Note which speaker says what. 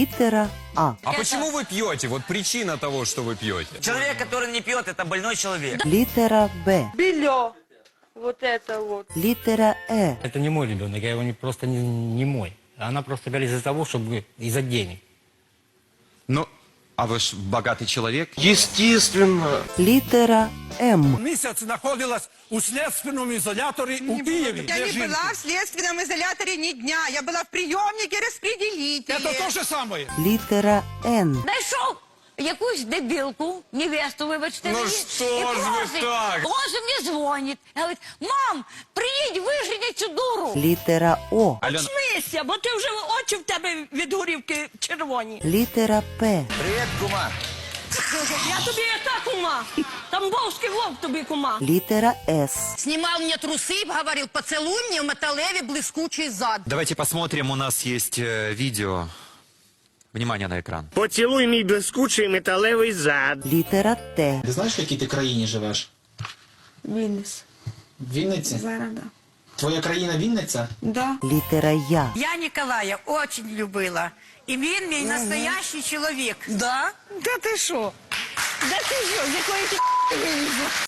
Speaker 1: Літера А.
Speaker 2: А почему вы пьете? Вот причина того, что вы пьете.
Speaker 3: Человек, который не пьет, это больной человек.
Speaker 1: Літера Б.
Speaker 4: Белье. Вот это вот.
Speaker 1: Літера Е.
Speaker 5: Это не мой ребенок, я его не, просто не, не мой. Она просто говорит из-за того, чтобы из-за денег.
Speaker 2: Ну, а вы ж богатый человек.
Speaker 6: Естественно.
Speaker 1: Літера М.
Speaker 7: місяць знаходилась у слідственному ізоляторі у Києві.
Speaker 8: Я не была в следственном изоляторе ни дня. Я была в приемнике распределителя.
Speaker 7: Це те ж саме.
Speaker 1: Літера Н.
Speaker 9: Знайшов якусь дебілку, невесту, вибачте
Speaker 2: Ну
Speaker 9: мені,
Speaker 2: що
Speaker 9: і
Speaker 2: ж ви
Speaker 9: просить,
Speaker 2: так?
Speaker 9: Боже, мені дзвонить. Говорить, мам, приїдь, вижені цю дуру.
Speaker 1: Літера О.
Speaker 2: Альона,
Speaker 4: бо ти вже очі в тебе від горівки червоні.
Speaker 1: Літера П.
Speaker 3: Привет, кума.
Speaker 4: Я тобі яка кума? Тамбовський вовк тобі кума.
Speaker 1: Літера С.
Speaker 8: Снимал мне трусы, говорил, поцелуй мне в металлеве блескучий зад.
Speaker 10: Давайте посмотрим, у нас есть э, видео. Внимание на экран.
Speaker 6: Поцілуй мій блискучий металевий зад.
Speaker 1: Літера Т.
Speaker 11: Ти знаєш, в якій ти країні живеш?
Speaker 4: Вінниць.
Speaker 11: В Вінниці?
Speaker 4: Зараз, да.
Speaker 11: Твоя країна Вінниця?
Speaker 4: Да.
Speaker 1: Літера Я.
Speaker 8: Я Ніколая очень любила. І він мій настоящий чоловік.
Speaker 4: Да? Да ти що? Да ти що, з якої ти?